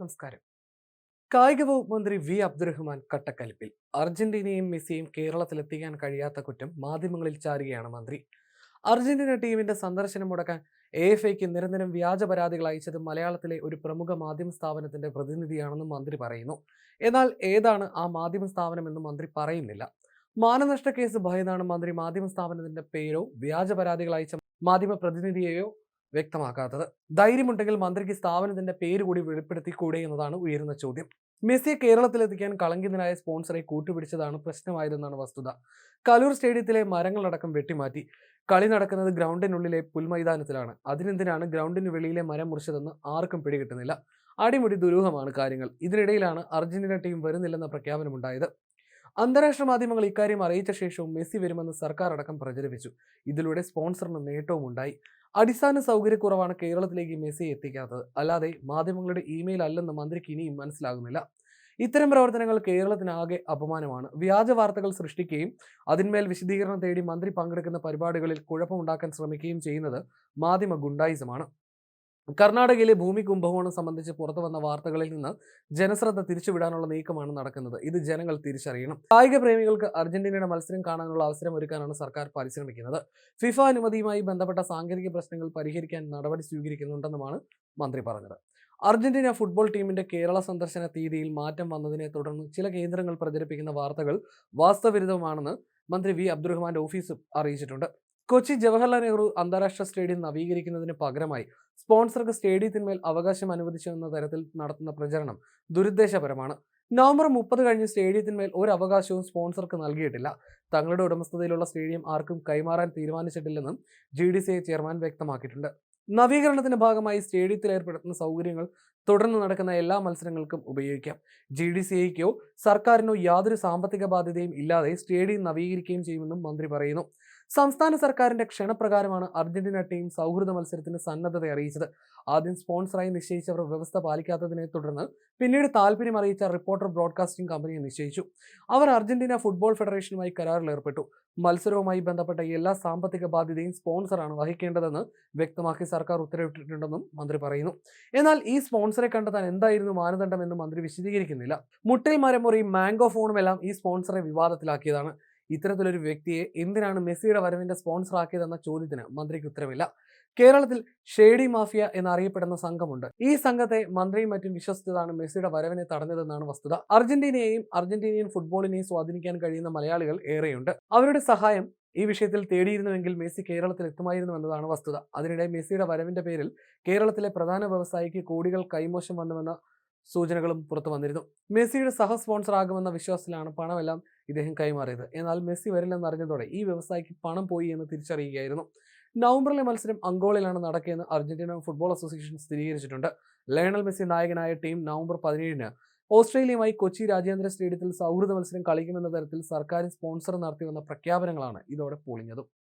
നമസ്കാരം. കായിക വകുപ്പ് മന്ത്രി വി. അബ്ദുറഹ്മാൻ കട്ടക്കലിപ്പിൽ. അർജന്റീനയും മെസ്സിയും കേരളത്തിലെത്തിക്കാൻ കഴിയാത്ത കുറ്റം മാധ്യമങ്ങളിൽ ചാരുകയാണ് മന്ത്രി. അർജന്റീന ടീമിന്റെ സന്ദർശനം മുടക്കാൻ എ എഫ് ഐക്ക് നിരന്തരം വ്യാജ പരാതികൾ അയച്ചത് മലയാളത്തിലെ ഒരു പ്രമുഖ മാധ്യമ സ്ഥാപനത്തിന്റെ പ്രതിനിധിയാണെന്നും മന്ത്രി പറയുന്നു. എന്നാൽ ഏതാണ് ആ മാധ്യമ സ്ഥാപനമെന്നും മന്ത്രി പറയുന്നില്ല. മാനനഷ്ട കേസ് ഭയന്നാണ് മന്ത്രി മാധ്യമ സ്ഥാപനത്തിന്റെ പേരോ വ്യാജ പരാതികൾ അയച്ച മാധ്യമ പ്രതിനിധിയെയോ വ്യക്തമാക്കാത്തത്. ധൈര്യമുണ്ടെങ്കിൽ മന്ത്രിക്ക് സ്ഥാപനത്തിന്റെ പേര് കൂടി വെളിപ്പെടുത്തിക്കൂടെ എന്നതാണ് ഉയരുന്ന ചോദ്യം. മെസ്സിയെ കേരളത്തിലെത്തിക്കാൻ കളങ്കിതനായ സ്പോൺസറെ കൂട്ടുപിടിച്ചതാണ് പ്രശ്നമായതെന്നാണ് വസ്തുത. കലൂർ സ്റ്റേഡിയത്തിലെ മരങ്ങളടക്കം വെട്ടിമാറ്റി. കളി നടക്കുന്നത് ഗ്രൗണ്ടിനുള്ളിലെ പുൽമൈതാനത്തിലാണ്. അതിനെന്തിനാണ് ഗ്രൗണ്ടിന് വെളിയിലെ മരം മുറിച്ചതെന്ന് ആർക്കും പിടികിട്ടുന്നില്ല. അടിമുടി ദുരൂഹമാണ് കാര്യങ്ങൾ. ഇതിനിടയിലാണ് അർജന്റീന ടീം വരുന്നില്ലെന്ന പ്രഖ്യാപനമുണ്ടായത്. അന്താരാഷ്ട്ര മാധ്യമങ്ങൾ ഇക്കാര്യം അറിയിച്ച ശേഷവും മെസ്സി വരുമെന്ന് സർക്കാർ അടക്കം പ്രചരിപ്പിച്ചു. ഇതിലൂടെ സ്പോൺസറിന് നേട്ടവും ഉണ്ടായി അടിസ്ഥാന സൗകര്യക്കുറവാണ് കേരളത്തിലേക്ക് മെസ്സി എത്തിക്കാത്തത്. അല്ലാതെ മാധ്യമങ്ങളുടെ ഇമെയിൽ അല്ലെന്ന് മന്ത്രിക്ക് ഇനിയും മനസ്സിലാകുന്നില്ല. ഇത്തരം പ്രവർത്തനങ്ങൾ കേരളത്തിനാകെ അപമാനമാണ്. വ്യാജ വാർത്തകൾ സൃഷ്ടിക്കുകയും അതിന്മേൽ വിശദീകരണം തേടി മന്ത്രി പങ്കെടുക്കുന്ന പരിപാടികളിൽ കുഴപ്പമുണ്ടാക്കാൻ ശ്രമിക്കുകയും ചെയ്യുന്നത് മാധ്യമ ഗുണ്ടായിസമാണ്. കർണാടകയിലെ ഭൂമി കുംഭകോണം സംബന്ധിച്ച് പുറത്തു വന്ന വാർത്തകളിൽ നിന്ന് ജനശ്രദ്ധ തിരിച്ചുവിടാനുള്ള നീക്കമാണ് നടക്കുന്നത്. ഇത് ജനങ്ങൾ തിരിച്ചറിയണം. കായിക പ്രേമികൾക്ക് അർജന്റീനയുടെ മത്സരം കാണാനുള്ള അവസരം ഒരുക്കാനാണ് സർക്കാർ പരിശ്രമിക്കുന്നത്. ഫിഫ അനുമതിയുമായി ബന്ധപ്പെട്ട സാങ്കേതിക പ്രശ്നങ്ങൾ പരിഹരിക്കാൻ നടപടി സ്വീകരിക്കുന്നുണ്ടെന്നുമാണ് മന്ത്രി പറഞ്ഞത്. അർജന്റീന ഫുട്ബോൾ ടീമിന്റെ കേരള സന്ദർശന തീയതിയിൽ മാറ്റം വന്നതിനെ തുടർന്ന് ചില കേന്ദ്രങ്ങൾ പ്രചരിപ്പിക്കുന്ന വാർത്തകൾ വാസ്തവിരുദ്ധമാണെന്ന് മന്ത്രി വി അബ്ദുറഹ്മാന്റെ ഓഫീസ് അറിയിച്ചിട്ടുണ്ട്. കൊച്ചി ജവഹർലാൽ നെഹ്റു അന്താരാഷ്ട്ര സ്റ്റേഡിയം നവീകരിക്കുന്നതിന് പകരമായി സ്പോൺസർക്ക് സ്റ്റേഡിയത്തിന്മേൽ അവകാശം അനുവദിച്ചു എന്ന തരത്തിൽ നടത്തുന്ന പ്രചരണം ദുരുദ്ദേശപരമാണ്. നവംബർ മുപ്പത് കഴിഞ്ഞ് സ്റ്റേഡിയത്തിന്മേൽ ഒരു അവകാശവും സ്പോൺസർക്ക് നൽകിയിട്ടില്ല. തങ്ങളുടെ ഉടമസ്ഥതയിലുള്ള സ്റ്റേഡിയം ആർക്കും കൈമാറാൻ തീരുമാനിച്ചിട്ടില്ലെന്നും G D C I chairman വ്യക്തമാക്കിയിട്ടുണ്ട്. നവീകരണത്തിന്റെ ഭാഗമായി സ്റ്റേഡിയത്തിൽ ഏർപ്പെടുത്തുന്ന സൗകര്യങ്ങൾ തുടർന്ന് നടക്കുന്ന എല്ലാ മത്സരങ്ങൾക്കും ഉപയോഗിക്കാം. ജി ഡി സി ഐക്കോ സർക്കാരിനോ യാതൊരു സാമ്പത്തിക ബാധ്യതയും ഇല്ലാതെ സ്റ്റേഡിയം നവീകരിക്കുകയും ചെയ്യുമെന്നും മന്ത്രി പറയുന്നു. സംസ്ഥാന സർക്കാരിന്റെ ക്ഷണപ്രകാരമാണ് അർജന്റീന ടീം സൗഹൃദ മത്സരത്തിന് സന്നദ്ധത അറിയിച്ചത്. ആദ്യം സ്പോൺസറായി നിശ്ചയിച്ചവർ വ്യവസ്ഥ പാലിക്കാത്തതിനെ തുടർന്ന് പിന്നീട് താല്പര്യം അറിയിച്ച റിപ്പോർട്ടർ ബ്രോഡ്കാസ്റ്റിംഗ് കമ്പനിയെ നിശ്ചയിച്ചു. അവർ അർജന്റീന ഫുട്ബോൾ ഫെഡറേഷനുമായി കരാറിലേർപ്പെട്ടു മത്സരവുമായി ബന്ധപ്പെട്ട എല്ലാ സാമ്പത്തിക ബാധ്യതയും സ്പോൺസറാണ് വഹിക്കേണ്ടതെന്ന് വ്യക്തമാക്കി സർക്കാർ ഉത്തരവിട്ടിട്ടുണ്ടെന്നും മന്ത്രി പറയുന്നു. എന്നാൽ ഈ സ്പോൺസറെ കണ്ടെത്താൻ എന്തായിരുന്നു മാനദണ്ഡം എന്ന് മന്ത്രി വിശദീകരിക്കുന്നില്ല. മുട്ടിൽ മരമുറയും മാംഗോ ഫോണും എല്ലാം ഈ സ്പോൺസറെ വിവാദത്തിലാക്കിയതാണ്. ഇത്തരത്തിലൊരു വ്യക്തിയെ എന്തിനാണ് മെസ്സിയുടെ വരവിന്റെ സ്പോൺസർ ആക്കിയതെന്ന ചോദ്യത്തിന് മന്ത്രിക്ക് ഉത്തരവില്ല കേരളത്തിൽ ഷേഡി മാഫിയ എന്നറിയപ്പെടുന്ന സംഘമുണ്ട്. ഈ സംഘത്തെ മന്ത്രിയും മറ്റും വിശ്വസിച്ചതാണ് മെസ്സിയുടെ വരവിനെ തടഞ്ഞതെന്നാണ് വസ്തുത. അർജന്റീനയെയും അർജന്റീനിയൻ ഫുട്ബോളിനെയും സ്വാധീനിക്കാൻ കഴിയുന്ന മലയാളികൾ ഏറെയുണ്ട്. അവരുടെ സഹായം ഈ വിഷയത്തിൽ തേടിയിരുന്നുവെങ്കിൽ മെസ്സി കേരളത്തിൽ എത്തുമായിരുന്നു എന്നതാണ് വസ്തുത. അതിനിടെ മെസ്സിയുടെ വരവിന്റെ പേരിൽ കേരളത്തിലെ പ്രധാന വ്യവസായിക്ക് കോടികൾ കൈമോശം വന്നുവെന്ന സൂചനകളും പുറത്തു വന്നിരുന്നു. മെസ്സിയുടെ സഹ സ്പോൺസർ ആകുമെന്ന വിശ്വാസത്തിലാണ് പണമെല്ലാം ഇദ്ദേഹം കൈമാറിയത്. എന്നാൽ മെസ്സി വരില്ലെന്ന് അറിഞ്ഞതോടെ ഈ വ്യവസായിക്ക് പണം പോയി എന്ന് തിരിച്ചറിയുകയായിരുന്നു. നവംബറിലെ മത്സരം അങ്കോളിലാണ് നടക്കുകയെന്ന് അർജന്റീന ഫുട്ബോൾ അസോസിയേഷൻ സ്ഥിരീകരിച്ചിട്ടുണ്ട്. ലയണൽ മെസ്സി നായകനായ ടീം നവംബർ പതിനേഴിന് ഓസ്ട്രേലിയയുമായി കൊച്ചി രാജ്യാന്തര സ്റ്റേഡിയത്തിൽ സൗഹൃദ മത്സരം കളിക്കുമെന്ന തരത്തിൽ സർക്കാർ സ്പോൺസർ നടത്തി വന്ന പ്രഖ്യാപനങ്ങളാണ് ഇതോടെ പൊളിഞ്ഞതും.